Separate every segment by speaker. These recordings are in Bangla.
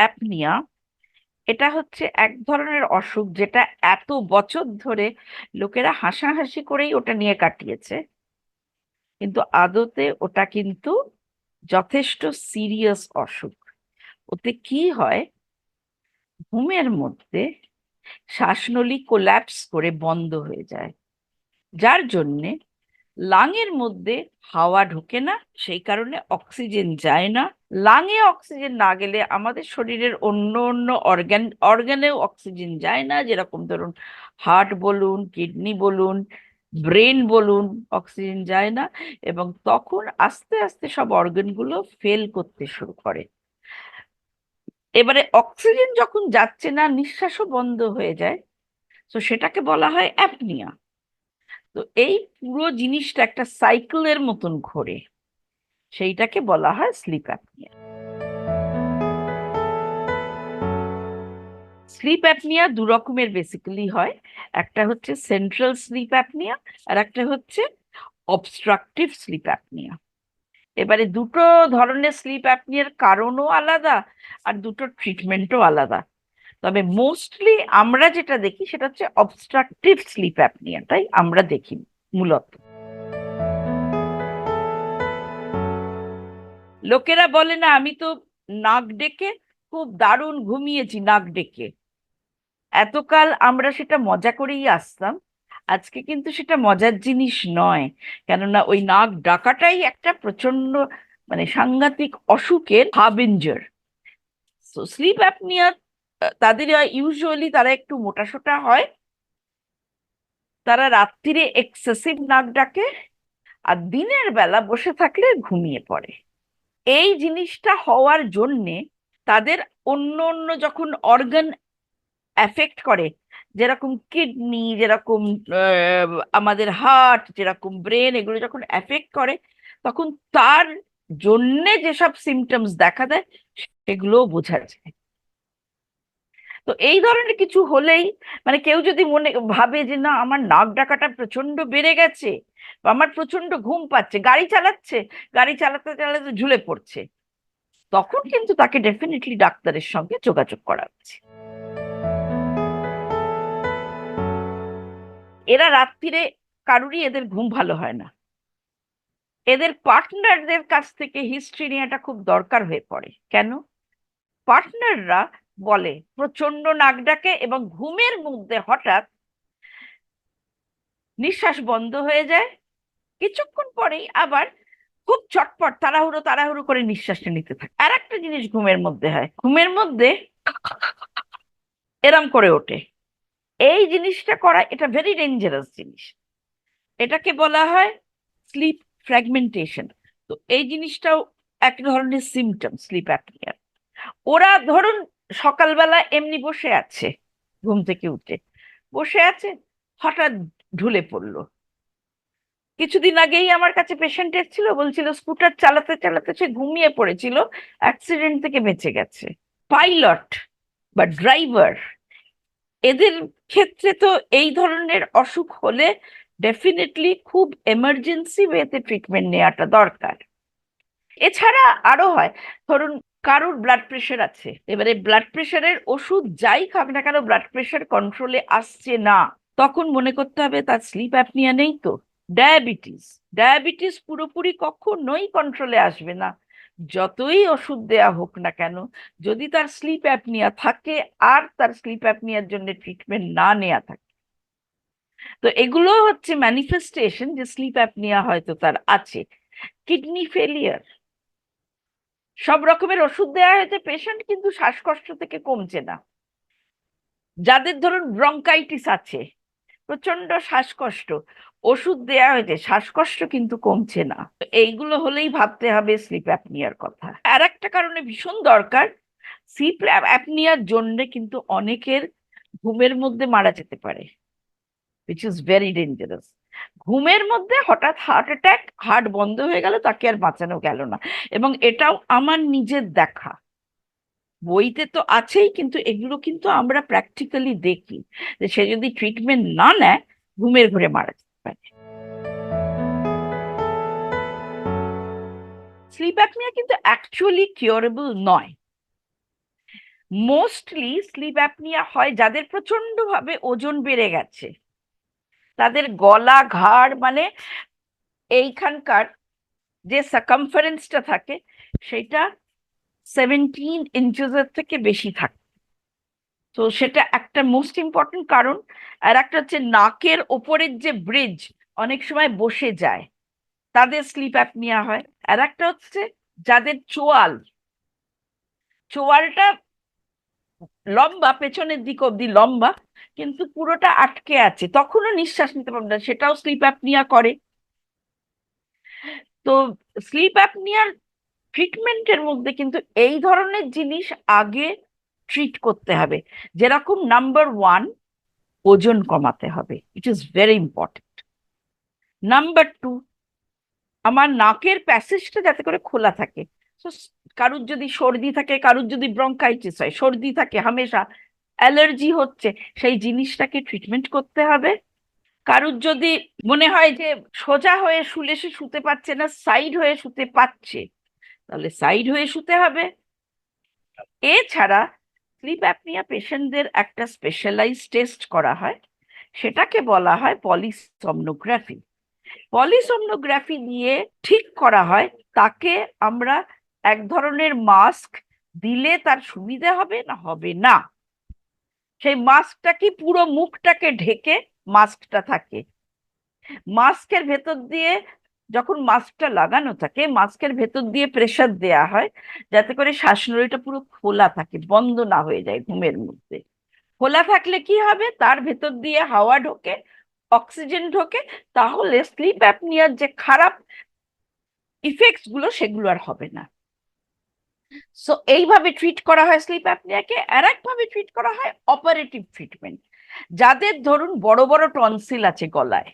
Speaker 1: অ্যাপনিয়া এটা হচ্ছে এক ধরনের অসুখ যেটা এত বছর ধরে লোকেরা হাসাহাসি করেই ওটা নিয়ে কাটিয়েছে। কিন্তু আদতে ওটা কিন্তু যথেষ্ট সিরিয়াস অসুখ। ওতে কি হয়? ঘুমের মধ্যে শ্বাসনলী কোল্যাপস করে বন্ধ হয়ে যায়। যার জন্যে লাংয়ের মধ্যে হাওয়া ঢোকে না, সেই কারণে অক্সিজেন যায় না। লাঙে অক্সিজেন না গেলে আমাদের শরীরের অন্য অন্য অর্গান, অর্গানেও অক্সিজেন যায় না। যেরকম ধরুন, হার্ট বলুন, কিডনি বলুন, ব্রেন বলুন, অক্সিজেন যায় না। এবং তখন আস্তে আস্তে সব অর্গানগুলো ফেল করতে শুরু করে। এবারে অক্সিজেন যখন যাচ্ছে না, নিঃশ্বাসও বন্ধ হয়ে যায়। তো সেটাকে বলা হয় অ্যাপনিয়া। তো এই পুরো জিনিসটা একটা সাইকেলের মতন ঘোরে। সেইটাকে বলা হয় স্লিপ অ্যাপনিয়া স্লিপ অ্যাপনিয়া দু রকমের বেসিক্যালি হয়। একটা হচ্ছে সেন্ট্রাল স্লিপ অ্যাপনিয়া আর একটা হচ্ছে অবস্ট্রাকটিভ স্লিপ অ্যাপনিয়া এবারে দুটো ধরনের স্লিপ অ্যাপনিয়ার কারণও আলাদা আর দুটো ট্রিটমেন্টও আলাদা। তবে মোস্টলি আমরা যেটা দেখি সেটা হচ্ছে অবস্ট্রাকটিভ স্লিপ অ্যাপনিয়া তাই আমরা দেখি মূলত। লোকেরা বলে না, আমি তো নাক ডেকে খুব দারুণ ঘুমিয়েছি, নাক ডেকে। এতকাল আমরা সেটা মজা করেই আসতাম, আজকে কিন্তু সেটা মজার জিনিস নয়, কেননা ওই নাক ডাকাটাই একটা প্রচণ্ড মানে সাংঘাতিক অসুখের হাবিঞ্জার তো স্লিপ অ্যাপনিয়া তাদের ইউজুয়ালি তারা একটু মোটাসোটা হয়। তারা রাত্রিরে এক্সেসিভ নাক ডাকে আর দিনের বেলা বসে থাকলে ঘুমিয়ে পড়ে। এই জিনিসটা হওয়ার জন্যে তাদের অন্য অন্য যখন অর্গান অ্যাফেক্ট করে, যেরকম কিডনি যেরকম আমাদের হার্ট যেরকম ব্রেন এগুলো যখন অ্যাফেক্ট করে, তখন তার জন্যে যেসব সিমটমস দেখা দেয়, সেগুলোও বোঝা যায়। তো এই ধরনের কিছু হলেই মানে কেউ যদি মনে ভাবে যে, না, আমার নাক ডাকাটা প্রচণ্ড বেড়ে গেছে বা আমার প্রচণ্ড ঘুম পাচ্ছে, গাড়ি চালাচ্ছে, গাড়ি চালাতে চালাতে ঝুলে পড়ছে, তখন কিন্তু তাকে ডেফিনেটলি ডাক্তারের সঙ্গে যোগাযোগ করা উচিত। এরা রাত্রিরে কারুরই এদের ঘুম ভালো হয় না। এদের পার্টনারদের কাছ থেকে হিস্ট্রি নেওয়াটা খুব দরকার হয়ে পড়ে। কেন? পার্টনাররা বলে। প্রচণ্ড নাক ডাকে এবং ঘুমের মধ্যে হঠাৎ নিঃশ্বাস বন্ধ হয়ে যায়। কিছুক্ষণ পরেই আবার খুব চটপট, তাড়াহুড়ো তাড়াহুড়ো করে নিঃশ্বাসটা নিতে থাকে। আর একটা জিনিস ঘুমের মধ্যে হয়। ঘুমের মধ্যে এরম করে ওঠে। এই জিনিসটা করা, এটা ভেরি ডেঞ্জারাস জিনিস। এটাকে বলা হয় স্লিপ ফ্র্যাগমেন্টেশন তো এই জিনিসটাও এক ধরনের সিমটম স্লিপ অ্যাপনিয়ার ওরা ধরুন সকালবেলা এমনি বসে আছে, ঘুম থেকে উঠে। বসে আছে, হঠাৎ ঢুলে পড়ল। কিছুদিন আগেই আমার কাছে পেশেন্ট এসেছিল, বলছিল স্কুটার চালাতে চালাতে সে ঘুমিয়ে পড়েছিল অ্যাক্সিডেন্ট থেকে বেঁচে গেছে। পাইলট বা ড্রাইভার এদের ক্ষেত্রে তো এই ধরনের অসুখ হলে ডেফিনেটলি খুব এমার্জেন্সি ওয়েতে ট্রিটমেন্ট নেওয়াটা দরকার। এছাড়া আরও হয়, ধরুন কারোর ব্লাড প্রেশার আছে। এবারে ব্লাড প্রেশারের ওষুধ যাই খাক না কেন ব্লাড প্রেশার কন্ট্রোলে আসছে না। তখন মনে করতে হবে তার স্লিপ অ্যাপনিয়া নেই তো। ডায়াবেটিস ডায়াবেটিস পুরোপুরি কখনোই কন্ট্রোলে আসবে না। যতই ওষুধ দেয়া হোক না কেন, যদি তার স্লিপ অ্যাপনিয়া থাকে আর তার স্লিপ অ্যাপনিয়ার জন্য ট্রিটমেন্ট না নেওয়া থাকে। তো এগুলো হচ্ছে ম্যানিফেস্টেশন যে স্লিপ অ্যাপনিয়া হয়তো তার আছে। কিডনি ফেলিয়ার সব রকমের ওষুধ দেওয়া হয়েছে পেশেন্ট কিন্তু শ্বাসকষ্ট থেকে কমছে না। যাদের ধরুন ব্রঙ্কাইটিস আছে প্রচণ্ড শ্বাসকষ্ট, ওষুধ দেয়া হয়েছে, শ্বাসকষ্ট কিন্তু কমছে না। এইগুলো হলেই ভাবতে হবে স্লিপ অ্যাপনিয়ার কথা। আর একটা কারণে ভীষণ দরকার স্লিপ অ্যাপনিয়ার জন্য কিন্তু অনেকের ঘুমের মধ্যে মারা যেতে পারে উইচ ইজ ভেরি ডেঞ্জারাস ঘুমের মধ্যে হঠাৎ হার্ট অ্যাটাক হার্ট বন্ধ হয়ে গেল, তাকে আর বাঁচানো গেল না। এবং এটাও আমার নিজের দেখা। বইতে তো আছেই, কিন্তু এগুলো কিন্তু আমরা প্র্যাকটিক্যালি দেখি। যে সে যদি ট্রিটমেন্ট না নেয়, ঘুমের ঘরে মারা যেতে পারে। স্লিপ অ্যাপনিয়া কিন্তু অ্যাকচুয়ালি কিউরেবল নয়। মোস্টলি স্লিপ অ্যাপনিয়া হয় যাদের প্রচণ্ড ভাবে ওজন বেড়ে গেছে। তাদের গলা ঘাড় মানে এইখানকার যে সাকমফারেন্সটা থাকে, সেটা সেভেন্টিন ইঞ্চেসের থেকে বেশি থাকে। তো সেটা একটা মোস্ট ইম্পর্টেন্ট কারণ। আর একটা হচ্ছে নাকের ওপরের যে ব্রিজ অনেক সময় বসে যায়, তাদের স্লিপ অ্যাপনিয়া হয়। আর একটা হচ্ছে যাদের চোয়াল, চোয়ালটা লম্বা, পেছনের দিক অব্দি লম্বা, কিন্তু পুরোটা আটকে আছে। তখনও নিঃশ্বাস নিতে পারবে না, সেটাও স্লিপ অ্যাপনিয়া করে। তো স্লিপ অ্যাপনিয়ার ট্রিটমেন্টের মধ্যে কিন্তু এই ধরনের জিনিস আগে ট্রিট করতে হবে। যেরকম নাম্বার ওয়ান ওজন কমাতে হবে। It is very important number two আমার নাকের প্যাসেজটা যাতে করে খোলা থাকে। কারুর যদি সর্দি থাকে, কারুর যদি ব্রঙ্কাইটিস হয়, সর্দি থাকে, হামেশা অ্যালার্জি হচ্ছে, সেই জিনিসটাকে ট্রিটমেন্ট করতে হবে। কারুর যদি মনে হয় যে সোজা হয়ে শুলে সে শুতে পারছে না সাইড হয়ে শুতে পাচ্ছে তাহলে সাইড হয়ে শুতে হবে। এছাড়া স্লিপ অ্যাপনিয়া পেশেন্টদের একটা স্পেশালাইজ টেস্ট করা হয়, সেটাকে বলা হয় পলিসমনোগ্রাফি পলিসমনোগ্রাফি দিয়ে ঠিক করা হয়, তাকে আমরা এক ধরনের মাস্ক দিলে তার সুবিধা হবে না হবে না? সেই মাস্কটা কি পুরো মুখটাকে ঢেকে মাস্কটা থাকে? মাস্কের ভেতর দিয়ে যখন মাস্কটা লাগানো থাকে মাস্কের ভেতর দিয়ে প্রেসার দেয়া হয়, যাতে করে শ্বাসনলীটা পুরো খোলা থাকে, বন্ধ না হয়ে যায় ঘুমের মধ্যে। খোলা থাকলে কি হবে? তার ভেতর দিয়ে হাওয়া ঢোকে অক্সিজেন ঢোকে, তাহলে স্লিপ অ্যাপনিয়ার যে খারাপ ইফেক্টসগুলো, সেগুলো আর হবে না। সো এইভাবে ট্রিট করা হয় স্লিপ অ্যাপনিয়াকে আর একভাবে ট্রিট করা হয় অপারেটিভ ট্রিটমেন্ট যাদের ধরুন বড় বড় টনসিল আছে গলায়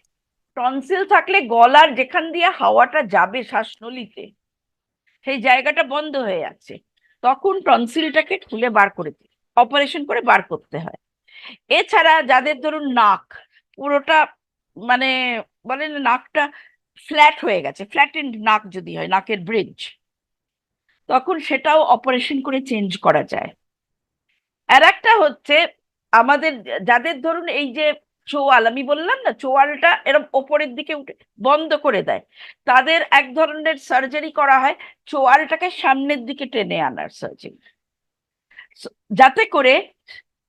Speaker 1: টনসিল থাকলে গলার যেখান দিয়ে হাওয়াটা যাবে শ্বাসনলিতে, সেই জায়গাটা বন্ধ হয়ে যাচ্ছে। তখন টনসিলটাকে খুলে বার করে অপারেশন করে বার করতে হয়। এছাড়া যাদের ধরুন নাক, পুরোটা মানে বলেন নাকটা ফ্ল্যাট হয়ে গেছে ফ্ল্যাট নাক যদি হয়, নাকের ব্রিজ তখন সেটাও অপারেশন করে চেঞ্জ করা যায়। আর একটা হচ্ছে, আমাদের যাদের ধরুন এই যে চোয়াল, আমি বললাম না, চোয়ালটা এরকম ওপরের দিকে উঠে বন্ধ করে দেয়। তাদের এক ধরনের সার্জারি করা হয়, চোয়ালটাকে সামনের দিকে টেনে আনার সার্জারি যাতে করে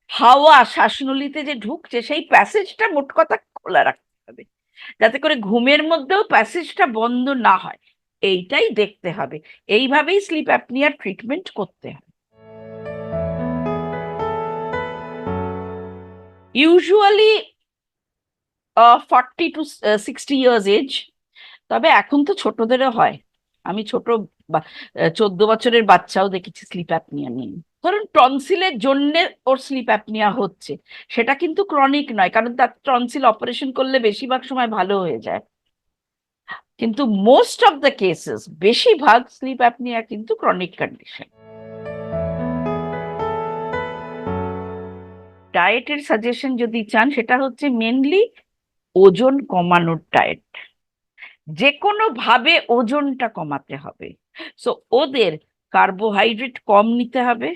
Speaker 1: হাওয়া শ্বাসনলীতে যে ঢুকছে, সেই প্যাসেজটা মোট কথা খোলা রাখতে হবে। যাতে করে ঘুমের মধ্যেও প্যাসেজটা বন্ধ না হয়। এইটাই দেখতে হবে। এইভাবেই স্লিপ অ্যাপনিয়ার ট্রিটমেন্ট করতে হবে usually forty to sixty years age তবে এখন তো ছোটদেরও হয়। আমি ছোট চোদ্দ বছরের বাচ্চাও দেখেছি স্লিপ অ্যাপনিয়া নিয়ে। ধরুন টনসিলের জন্য ওর স্লিপ অ্যাপনিয়া হচ্ছে। সেটা কিন্তু ক্রনিক নয়, কারণ তার টনসিল অপারেশন করলে বেশিরভাগ সময় ভালো হয়ে যায়। কিন্তু মোস্ট অফ দ্য কেসেস বেশিরভাগ স্লিপ অ্যাপনিয়া কিন্তু ক্রনিক কন্ডিশন ডায়েটের সাজেশন যদি চান, সেটা হচ্ছে মেনলি ওজন কমানোর ডায়েট যে কোনো ভাবে ওজনটা কমাতে হবে। সো ওদের কার্বোহাইড্রেট কম নিতে হবে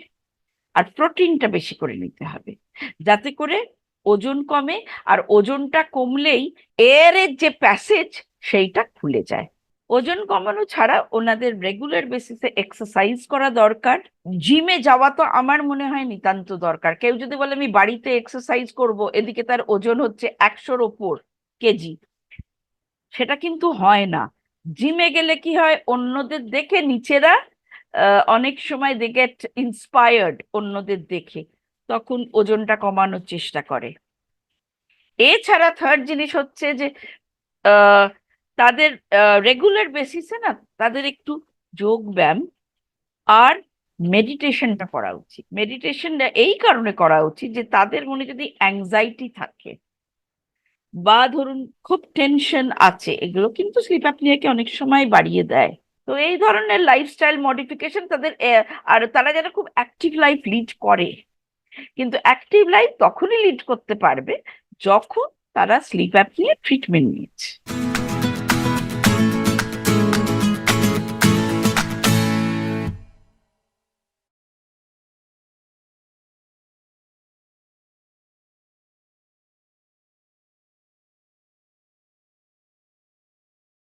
Speaker 1: আর প্রোটিনটা বেশি করে নিতে হবে। যাতে করে ওজন কমে আর ওজনটা কমলেই এয়ারের যে প্যাসেজ সেইটা খুলে যায়। ওজন কমানো ছাড়া ওনাদের রেগুলার বেসিসে এক্সারসাইজ করা দরকার। জিমে যাওয়া তো আমার মনে হয় নিতান্ত দরকার। কেউ যদি বলে, আমি বাড়িতে এক্সারসাইজ করব, এদিকে তার ওজন হচ্ছে একশোর ওপর কেজি। সেটা কিন্তু হয় না। জিমে গেলে কি হয়, অন্যদের দেখে নিচেরা অনেক সময় দে গেট ইন্সপায়ার্ড অন্যদের দেখে। তখন ওজনটা কমানোর চেষ্টা করে। এছাড়া থার্ড জিনিস হচ্ছে যে তাদের রেগুলার বেসিসে না তাদের একটু যোগ ব্যায়াম আর মেডিটেশনটা করা উচিত। মেডিটেশনটা এই কারণে করা উচিত যে তাদের মনে যদি অ্যাংজাইটি থাকে বা ধরুন খুব টেনশন আছে, এগুলো কিন্তু স্লিপ অ্যাপনিয়াকে অনেক সময় বাড়িয়ে দেয়। তো এই ধরনের লাইফস্টাইল মডিফিকেশন তাদের আর তারা যেন খুব অ্যাক্টিভ লাইফ লিড করে। কিন্তু অ্যাক্টিভ লাইফ তখনই লিড করতে পারবে যখন তারা স্লিপ অ্যাপনিয়া ট্রিটমেন্ট নিয়েছে।